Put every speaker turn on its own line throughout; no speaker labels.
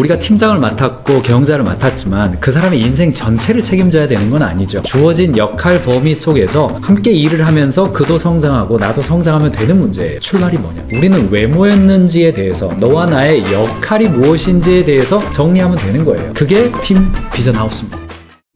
우리가 팀장을 맡았고 경영자를 맡았지만 그 사람의 인생 전체를 책임져야 되는 건 아니죠. 주어진 역할 범위 속에서 함께 일을 하면서 그도 성장하고 나도 성장하면 되는 문제예요. 출발이 뭐냐? 우리는 왜 모였는지에 대해서 너와 나의 역할이 무엇인지에 대해서 정리하면 되는 거예요. 그게 팀 비전 하우스입니다.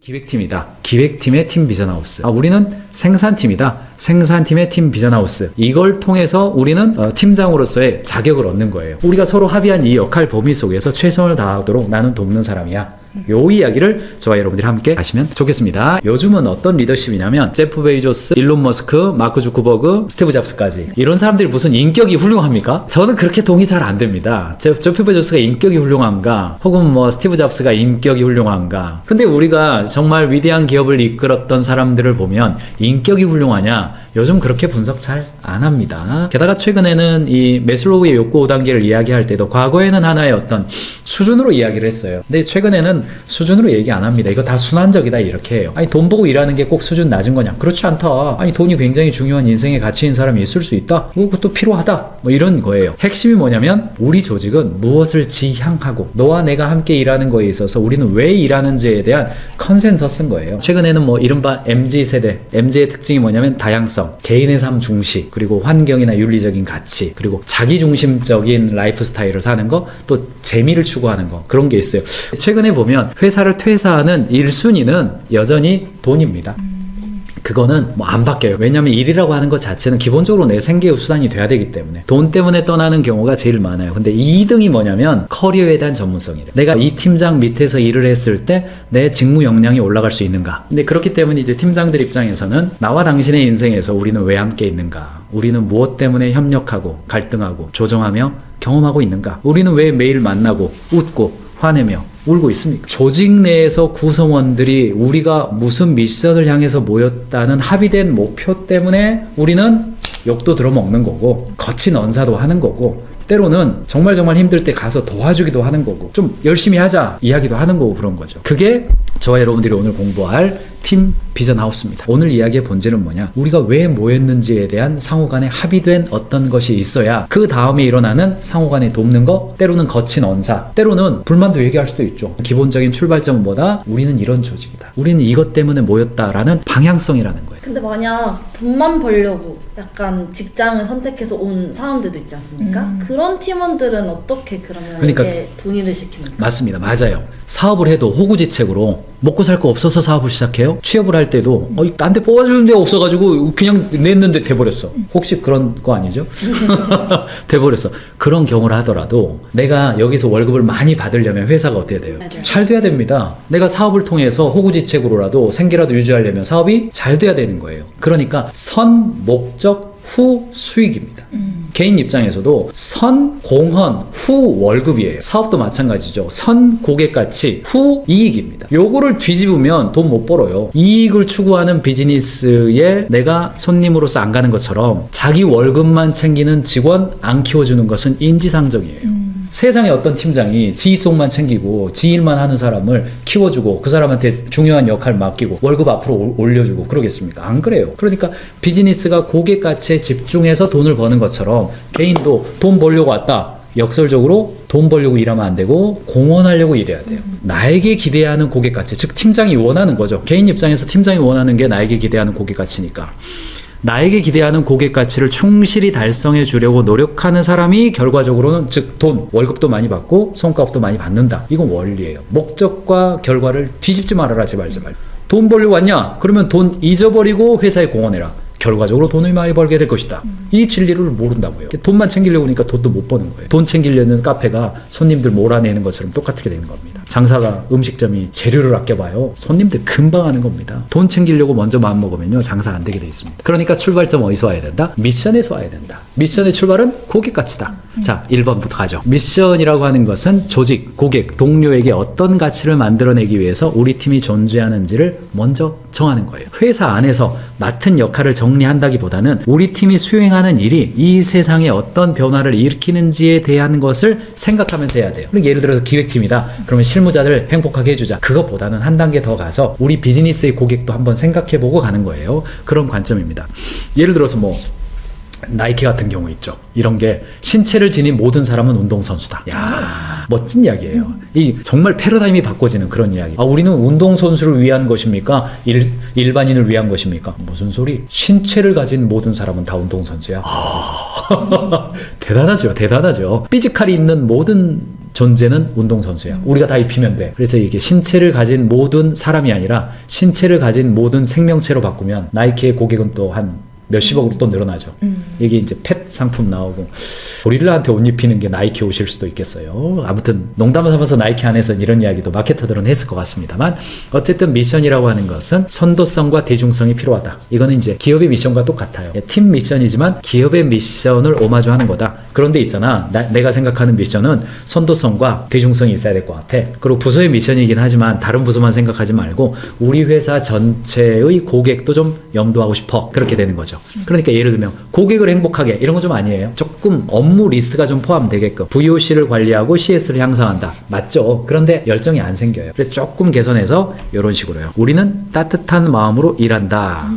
기획팀이다. 기획팀의 팀 비전하우스. 아, 우리는 생산팀이다. 생산팀의 팀 비전하우스. 이걸 통해서 우리는 어, 팀장으로서의 자격을 얻는 거예요. 우리가 서로 합의한 이 역할 범위 속에서 최선을 다하도록 나는 돕는 사람이야. 요 이야기를 저와 여러분들이 함께 하시면 좋겠습니다. 요즘은 어떤 리더십이냐면 제프 베이조스, 일론 머스크, 마크 주크버그, 스티브 잡스까지 이런 사람들이 무슨 인격이 훌륭합니까? 저는 그렇게 동의 잘 안 됩니다. 제, 제프 베이조스가 인격이 훌륭한가? 혹은 뭐 스티브 잡스가 인격이 훌륭한가? 근데 우리가 정말 위대한 기업을 이끌었던 사람들을 보면 인격이 훌륭하냐? 요즘 그렇게 분석 잘 안 합니다. 게다가 최근에는 이 메슬로우의 욕구 5단계를 이야기할 때도 과거에는 하나의 어떤 수준으로 이야기를 했어요. 근데 최근에는 수준으로 얘기 안 합니다. 이거 다 순환적이다 이렇게 해요. 아니 돈 보고 일하는 게 꼭 수준 낮은 거냐? 그렇지 않다. 아니 돈이 굉장히 중요한 인생의 가치인 사람이 있을 수 있다. 뭐 그것도 필요하다. 뭐 이런 거예요. 핵심이 뭐냐면 우리 조직은 무엇을 지향하고 너와 내가 함께 일하는 거에 있어서 우리는 왜 일하는지에 대한 컨센서스인 거예요. 최근에는 뭐 이른바 MZ 세대, MZ의 특징이 뭐냐면 다양성, 개인의 삶 중시, 그리고 환경이나 윤리적인 가치, 그리고 자기 중심적인 라이프 스타일을 사는 거, 또 재미를 추구하는 거 그런 게 있어요. 최근에 보면 회사를 퇴사하는 1순위는 여전히 돈입니다. 그거는 뭐 안 바뀌어요. 왜냐하면 일이라고 하는 것 자체는 기본적으로 내 생계의 수단이 돼야 되기 때문에 돈 때문에 떠나는 경우가 제일 많아요. 근데 2등이 뭐냐면 커리어에 대한 전문성이래. 내가 이 팀장 밑에서 일을 했을 때 내 직무 역량이 올라갈 수 있는가. 근데 그렇기 때문에 이제 팀장들 입장에서는 나와 당신의 인생에서 우리는 왜 함께 있는가. 우리는 무엇 때문에 협력하고 갈등하고 조정하며 경험하고 있는가. 우리는 왜 매일 만나고 웃고 화내며 울고 있습니까? 조직 내에서 구성원들이 우리가 무슨 미션을 향해서 모였다는 합의된 목표 때문에 우리는 욕도 들어먹는 거고 거친 언사도 하는 거고 때로는 정말 정말 힘들 때 가서 도와주기도 하는 거고 좀 열심히 하자 이야기도 하는 거고 그런 거죠. 그게 저와 여러분들이 오늘 공부할 팀 비전 하우스입니다. 오늘 이야기의 본질은 뭐냐? 우리가 왜 모였는지에 대한 상호 간에 합의된 어떤 것이 있어야 그 다음에 일어나는 상호 간에 돕는 거, 때로는 거친 언사, 때로는 불만도 얘기할 수도 있죠. 기본적인 출발점은 뭐다? 우리는 이런 조직이다. 우리는 이것 때문에 모였다라는 방향성이라는 거예요.
근데 만약 돈만 벌려고 약간 직장을 선택해서 온 사람들도 있지 않습니까? 그런 팀원들은 어떻게 그러면
그러니까-
이게 돈일을 시킵니까?
맞습니다. 맞아요. 사업을 해도 호구지책으로 먹고 살 거 없어서 사업을 시작해요. 취업을 할 때도 어, 딴데 뽑아주는 데가 없어가지고 그냥 냈는데 돼버렸어. 혹시 그런 거 아니죠? 돼버렸어. 그런 경우를 하더라도 내가 여기서 월급을 많이 받으려면 회사가 어떻게 돼요?
맞아요.
잘 돼야 됩니다. 내가 사업을 통해서 호구지책으로라도 생계라도 유지하려면 사업이 잘 돼야 되는 거예요. 그러니까 선, 목적, 후 수익입니다. 개인 입장에서도 선 공헌 후 월급이에요. 사업도 마찬가지죠. 선 고객 가치 후 이익입니다. 요거를 뒤집으면 돈 못 벌어요. 이익을 추구하는 비즈니스에 내가 손님으로서 안 가는 것처럼 자기 월급만 챙기는 직원 안 키워주는 것은 인지상정이에요. 세상에 어떤 팀장이 지 속만 챙기고 지 일만 하는 사람을 키워주고 그 사람한테 중요한 역할 맡기고 월급 앞으로 올- 올려주고 그러겠습니까? 안 그래요. 그러니까 비즈니스가 고객 가치에 집중해서 돈을 버는 것처럼 개인도 돈 벌려고 왔다. 역설적으로 돈 벌려고 일하면 안 되고 공헌하려고 일해야 돼요. 나에게 기대하는 고객 가치, 즉 팀장이 원하는 거죠. 개인 입장에서 팀장이 원하는 게 나에게 기대하는 고객 가치니까. 나에게 기대하는 고객 가치를 충실히 달성해 주려고 노력하는 사람이 결과적으로는 즉 돈, 월급도 많이 받고 성과급도 많이 받는다. 이건 원리예요. 목적과 결과를 뒤집지 말아라 제발 제발. 돈 벌려고 왔냐? 그러면 돈 잊어버리고 회사에 공헌해라. 결과적으로 돈을 많이 벌게 될 것이다. 이 진리를 모른다고요. 돈만 챙기려고 하니까 돈도 못 버는 거예요. 돈 챙기려는 카페가 손님들 몰아내는 것처럼 똑같게 되는 겁니다. 장사가 음식점이 재료를 아껴봐요. 손님들 금방 하는 겁니다. 돈 챙기려고 먼저 마음 먹으면요 장사 안 되게 돼 있습니다. 그러니까 출발점 어디서 와야 된다? 미션에서 와야 된다. 미션의 출발은 고객 가치다. 자, 1번부터 가죠. 미션이라고 하는 것은 조직, 고객, 동료에게 어떤 가치를 만들어내기 위해서 우리 팀이 존재하는지를 먼저 정하는 거예요. 회사 안에서 맡은 역할을 정 리한다기보다는 우리 팀이 수행하는 일이 이 세상에 어떤 변화를 일으키는지에 대한 것을 생각하면서 해야 돼요. 예를 들어서 기획팀이다. 그러면 실무자들 행복하게 해주자. 그것보다는 한 단계 더 가서 우리 비즈니스의 고객도 한번 생각해보고 가는 거예요. 그런 관점입니다. 예를 들어서 뭐 나이키 같은 경우 있죠. 이런 게 신체를 지닌 모든 사람은 운동선수다. 야 멋진 이야기예요. 이 정말 패러다임이 바꿔지는 그런 이야기. 아, 우리는 운동선수를 위한 것입니까? 일, 일반인을 위한 것입니까? 무슨 소리? 신체를 가진 모든 사람은 다 운동선수야. 아, 대단하죠. 대단하죠. 피지컬이 있는 모든 존재는 운동선수야. 우리가 다 입히면 돼. 그래서 이게 신체를 가진 모든 사람이 아니라 신체를 가진 모든 생명체로 바꾸면 나이키의 고객은 또한 몇십억으로 또 늘어나죠. 이게 이제 펫 상품 나오고 고릴라한테 옷 입히는 게 나이키 옷일 수도 있겠어요. 아무튼 농담을 삼아서 나이키 안에서 이런 이야기도 마케터들은 했을 것 같습니다만 어쨌든 미션이라고 하는 것은 선도성과 대중성이 필요하다. 이거는 이제 기업의 미션과 똑같아요. 예, 팀 미션이지만 기업의 미션을 오마주하는 거다. 그런데 있잖아. 나- 내가 생각하는 미션은 선도성과 대중성이 있어야 될 것 같아. 그리고 부서의 미션이긴 하지만 다른 부서만 생각하지 말고 우리 회사 전체의 고객도 좀 염두하고 싶어. 그렇게 되는 거죠. 그러니까 예를 들면 고객을 행복하게 이런 거 좀 아니에요. 조금 업무 리스트가 좀 포함되게끔 VOC를 관리하고 CS를 향상한다. 맞죠? 그런데 열정이 안 생겨요. 그래서 조금 개선해서 이런 식으로요. 우리는 따뜻한 마음으로 일한다.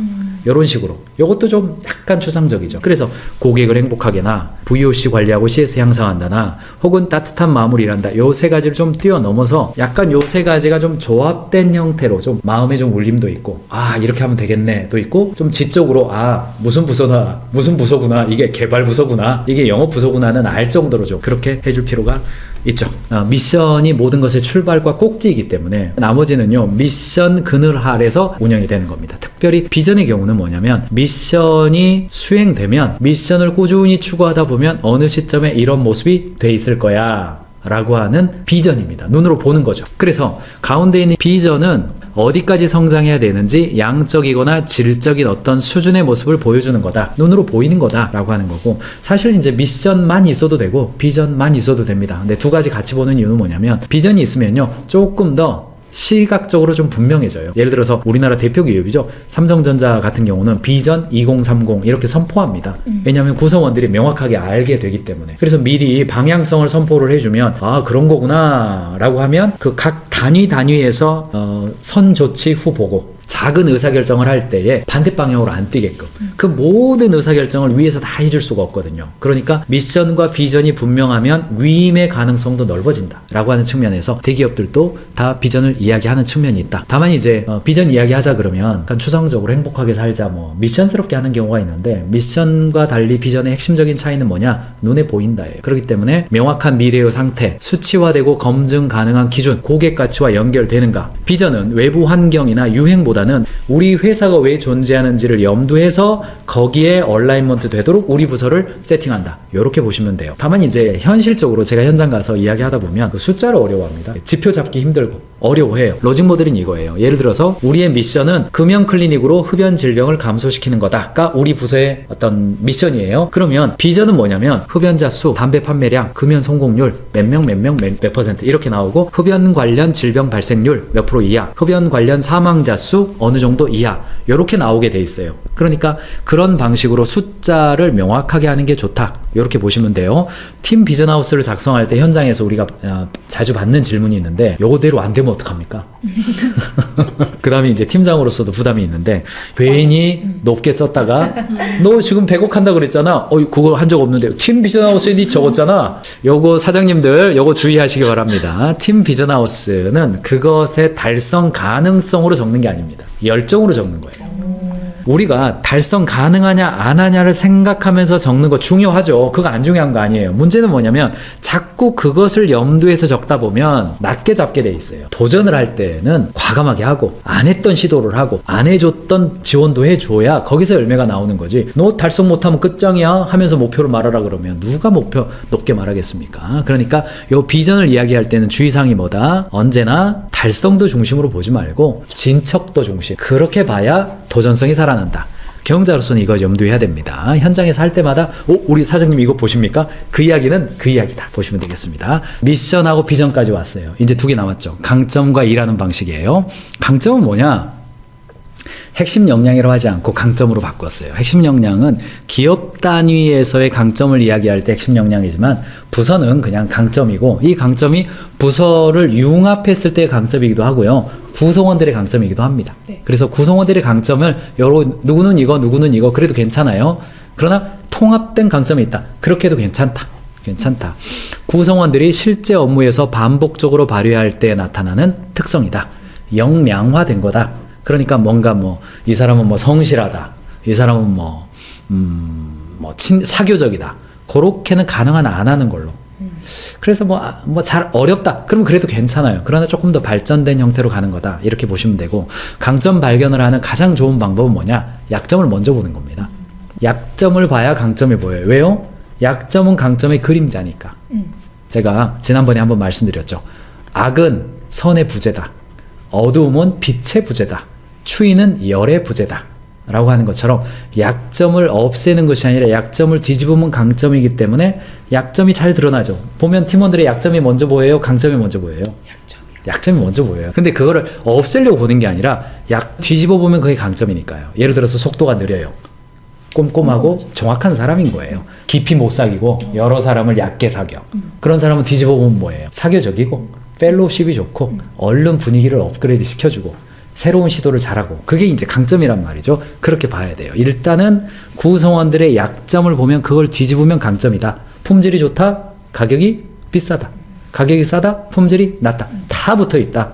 이런 식으로. 이것도 좀 약간 추상적이죠. 그래서 고객을 행복하게나 VOC 관리하고 CS 향상한다나 혹은 따뜻한 일한다. 요 세 가지를 좀 뛰어넘어서 약간 요 세 가지가 좀 조합된 형태로 좀 마음에 좀 울림도 있고 아 이렇게 하면 되겠네 도 있고 좀 지적으로 아 무슨 부서나 무슨 부서구나 이게 개발 부서구나 이게 영업 부서구나는 알 정도로 좀 그렇게 해줄 필요가 있죠. 아, 미션이 모든 것의 출발과 꼭지이기 때문에 나머지는요 미션 그늘 아래서 운영이 되는 겁니다. 특별히 비전의 경우는 뭐냐면 미션이 수행되면 미션을 꾸준히 추구하다 보면 어느 시점에 이런 모습이 돼 있을 거야. 라고 하는 비전입니다. 눈으로 보는 거죠. 그래서 가운데 있는 비전은 어디까지 성장해야 되는지 양적이거나 질적인 어떤 수준의 모습을 보여주는 거다. 눈으로 보이는 거다 라고 하는 거고 사실 이제 미션만 있어도 되고 비전만 있어도 됩니다. 근데 두 가지 같이 보는 이유는 뭐냐면 비전이 있으면요 조금 더 시각적으로 좀 분명해져요. 예를 들어서 우리나라 대표 기업이죠. 삼성전자 같은 경우는 비전 2030 이렇게 선포합니다. 왜냐하면 구성원들이 명확하게 알게 되기 때문에. 그래서 미리 방향성을 선포를 해주면 아 그런 거구나라고 하면 그 각 단위 단위에서 어, 선 조치 후 보고 작은 의사결정을 할 때에 반대 방향으로 안 뛰게끔 그 모든 의사결정을 위에서 다 해줄 수가 없거든요. 그러니까 미션과 비전이 분명하면 위임의 가능성도 넓어진다 라고 하는 측면에서 대기업들도 다 비전을 이야기하는 측면이 있다. 다만 이제 어, 비전 이야기하자 그러면 약간 추상적으로 행복하게 살자 뭐 미션스럽게 하는 경우가 있는데 미션과 달리 비전의 핵심적인 차이는 뭐냐 눈에 보인다예요. 그렇기 때문에 명확한 미래의 상태, 수치화되고 검증 가능한 기준, 고객 가치와 연결되는가. 비전은 외부 환경이나 유행보다는 우리 회사가 왜 존재하는지를 염두해서 거기에 얼라인먼트 되도록 우리 부서를 세팅한다. 이렇게 보시면 돼요. 다만 이제 현실적으로 제가 현장 가서 이야기하다 보면 그 숫자를 어려워합니다. 지표 잡기 힘들고 어려워해요. 로직 모델은 이거예요. 예를 들어서 우리의 미션은 금연 클리닉으로 흡연 질병을 감소시키는 거다가 우리 부서의 어떤 미션이에요. 그러면 비전은 뭐냐면 흡연자 수, 담배 판매량, 금연 성공률 몇 명 몇 명 몇 퍼센트 이렇게 나오고 흡연 관련 질병 발생률 몇 프로 이하, 흡연 관련 사망자 수 어느 정도 이하 이렇게 나오게 돼 있어요. 그러니까 그런 방식으로 숫자를 명확하게 하는 게 좋다. 이렇게 보시면 돼요. 팀 비전하우스를 작성할 때 현장에서 우리가 어, 자주 받는 질문이 있는데 요거대로 안 되면 어떡합니까? 그 다음에 이제 팀장으로서도 부담이 있는데 괜히 높게 썼다가 너 지금 100억 한다 그랬잖아. 어 그거 한 적 없는데 팀 비전하우스에 니 적었잖아. 요거 사장님들 요거 주의하시기 바랍니다. 팀 비전하우스는 그것의 달성 가능성으로 적는 게 아닙니다. 열정으로 적는 거예요. 우리가 달성 가능하냐 안 하냐를 생각하면서 적는 거 중요하죠. 그거 안 중요한 거 아니에요. 문제는 뭐냐면 자꾸 그것을 염두에서 적다 보면 낮게 잡게 돼 있어요. 도전을 할 때는 과감하게 하고 안 했던 시도를 하고 안 해줬던 지원도 해줘야 거기서 열매가 나오는 거지. 너 달성 못하면 끝장이야 하면서 목표를 말하라 그러면 누가 목표 높게 말하겠습니까? 그러니까 요 비전을 이야기할 때는 주의사항이 뭐다? 언제나 달성도 중심으로 보지 말고 진척도 중심. 그렇게 봐야 도전성이 살아난다. 경영자로서는 이거 염두해야 됩니다. 현장에서 할 때마다 오 우리 사장님 이거 보십니까? 그 이야기는 그 이야기다 보시면 되겠습니다. 미션하고 비전까지 왔어요. 이제 두 개 남았죠. 강점과 일하는 방식이에요. 강점은 뭐냐? 핵심 역량이라고 하지 않고 강점으로 바꿨어요. 핵심 역량은 기업 단위에서의 강점을 이야기할 때 핵심 역량이지만 부서는 그냥 강점이고 이 강점이 부서를 융합했을 때의 강점이기도 하고요. 구성원들의 강점이기도 합니다.
네.
그래서 구성원들의 강점을 여러 누구는 이거 누구는 이거 그래도 괜찮아요. 그러나 통합된 강점이 있다. 그렇게 해도 괜찮다. 괜찮다. 구성원들이 실제 업무에서 반복적으로 발휘할 때 나타나는 특성이다. 영량화된 거다. 그러니까 뭔가 뭐 이 사람은 뭐 성실하다. 이 사람은 뭐 음, 뭐 친, 사교적이다. 그렇게는 가능한 안 하는 걸로. 그래서 뭐 뭐 잘 어렵다. 그러면 그래도 괜찮아요. 그러나 조금 더 발전된 형태로 가는 거다. 이렇게 보시면 되고 강점 발견을 하는 가장 좋은 방법은 뭐냐? 약점을 먼저 보는 겁니다. 약점을 봐야 강점이 보여요. 왜요? 약점은 강점의 그림자니까.
음.
제가 지난번에 한번 말씀드렸죠. 악은 선의 부재다. 어두움은 빛의 부재다. 추위는 열의 부재다. 라고 하는 것처럼 약점을 없애는 것이 아니라 약점을 뒤집으면 강점이기 때문에 약점이 잘 드러나죠. 보면 팀원들의 약점이 먼저 보여요? 강점이 먼저 보여요?
약점이요.
약점이 먼저 보여요. 근데 그거를 없애려고 보는 게 아니라 약 뒤집어 보면 그게 강점이니까요. 예를 들어서 속도가 느려요. 꼼꼼하고 정확한 사람인 거예요. 깊이 못 사귀고 여러 사람을 얕게 사겨. 그런 사람은 뒤집어 보면 뭐예요? 사교적이고 펠로우십이 좋고 얼른 분위기를 업그레이드 시켜주고 새로운 시도를 잘하고 그게 이제 강점이란 말이죠. 그렇게 봐야 돼요. 일단은 구성원들의 약점을 보면 그걸 뒤집으면 강점이다. 품질이 좋다. 가격이 비싸다. 가격이 싸다. 품질이 낮다. 다 붙어 있다.